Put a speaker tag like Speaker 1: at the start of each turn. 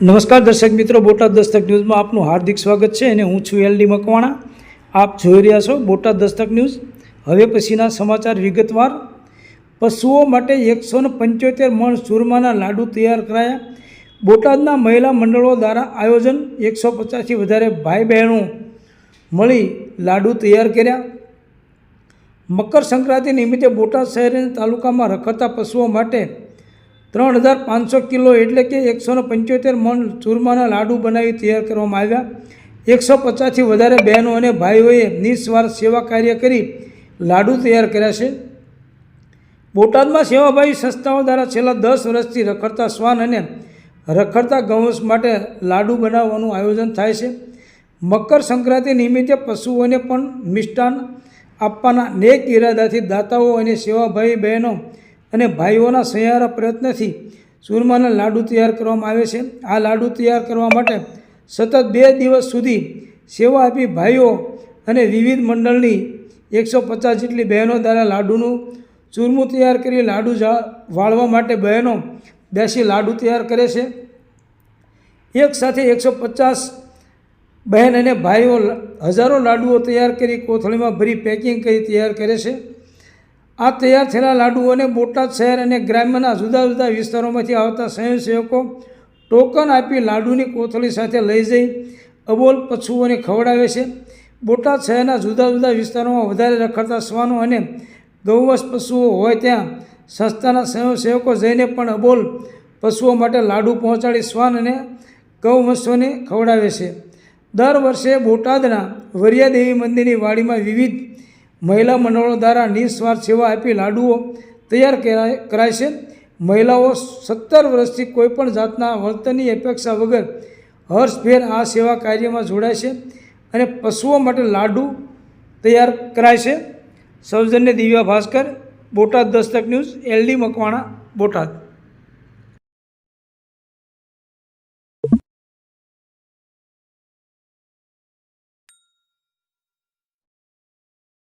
Speaker 1: નમસ્કાર દર્શક મિત્રો, બોટાદ દસ્તક ન્યૂઝમાં આપનું હાર્દિક સ્વાગત છે અને હું છું એલડી મકવાણા. આપ જોઈ રહ્યા છો બોટાદ દસ્તક ન્યૂઝ. હવે પછીના સમાચાર વિગતવાર. પશુઓ માટે એકસો ને પંચોતેર મણ ચૂરમાના લાડુ તૈયાર કરાયા. બોટાદના મહિલા મંડળો દ્વારા આયોજન એકસો પચાસથી વધારે ભાઈ બહેનો મળી લાડુ તૈયાર કર્યા. મકર સંક્રાંતિ નિમિત્તે બોટાદ શહેર અને તાલુકામાં રખડતા પશુઓ માટે ત્રણ હજાર પાંચસો કિલો એટલે કે એકસો પંચોતેર મણ ચૂરમાના લાડુ બનાવી તૈયાર કરવામાં આવ્યા. એકસો પચાસથી વધારે બહેનો અને ભાઈઓએ નિસ્વાર્થ સેવા કાર્ય કરી લાડુ તૈયાર કર્યા છે. બોટાદમાં સેવાભાવી સંસ્થાઓ દ્વારા છેલ્લા દસ વર્ષથી રખડતા શ્વાન અને રખડતા ગૌવંશ માટે લાડુ બનાવવાનું આયોજન થાય છે. મકર સંક્રાંતિ નિમિત્તે પશુઓને પણ મિષ્ટાન આપવાના નેક ઇરાદાથી દાતાઓ અને સેવાભાવી બહેનો અને ભાઈઓના સહિયારા પ્રયત્નથી ચૂરમાના લાડુ તૈયાર કરવામાં આવે છે. આ લાડુ તૈયાર કરવા માટે સતત બે દિવસ સુધી સેવા આપી ભાઈઓ અને વિવિધ મંડળની એકસો પચાસ જેટલી બહેનો દ્વારા લાડુનું ચૂરમું તૈયાર કરી લાડુ વાળવા માટે બહેનો બેસી લાડુ તૈયાર કરે છે. એક સાથે એકસો પચાસ બહેન અને ભાઈઓ હજારો લાડુઓ તૈયાર કરી કોથળીમાં ભરી પેકિંગ કરી તૈયાર કરે છે. આ તૈયાર થયેલા લાડુઓને બોટાદ શહેર અને ગ્રામ્યના જુદા જુદા વિસ્તારોમાંથી આવતા સ્વયંસેવકો ટોકન આપી લાડુની કોથળી સાથે લઈ જઈ અબોલ પશુઓને ખવડાવે છે. બોટાદ શહેરના જુદા જુદા વિસ્તારોમાં વધારે રખડતા શ્વાનો અને ગૌવંશ પશુઓ હોય ત્યાં સંસ્થાના સ્વયંસેવકો જઈને પણ અબોલ પશુઓ માટે લાડુ પહોંચાડી શ્વાન અને ગૌવંશોને ખવડાવે છે. દર વર્ષે બોટાદના વરિયાદેવી મંદિરની વાડીમાં વિવિધ મહિલા મંડળો દ્વારા નિસ્વાર્થ સેવા આપી લાડુઓ તૈયાર કરાય છે. મહિલાઓ સત્તર વર્ષથી કોઈપણ જાતના વળતરની અપેક્ષા વગર હર્ષભેર આ સેવા કાર્યમાં જોડાય છે અને પશુઓ માટે લાડુ તૈયાર કરાય છે. સૌજન્ય દિવ્યા ભાસ્કર, બોટાદ દસ્તક ન્યૂઝ, એલડી મકવાણા, બોટાદ.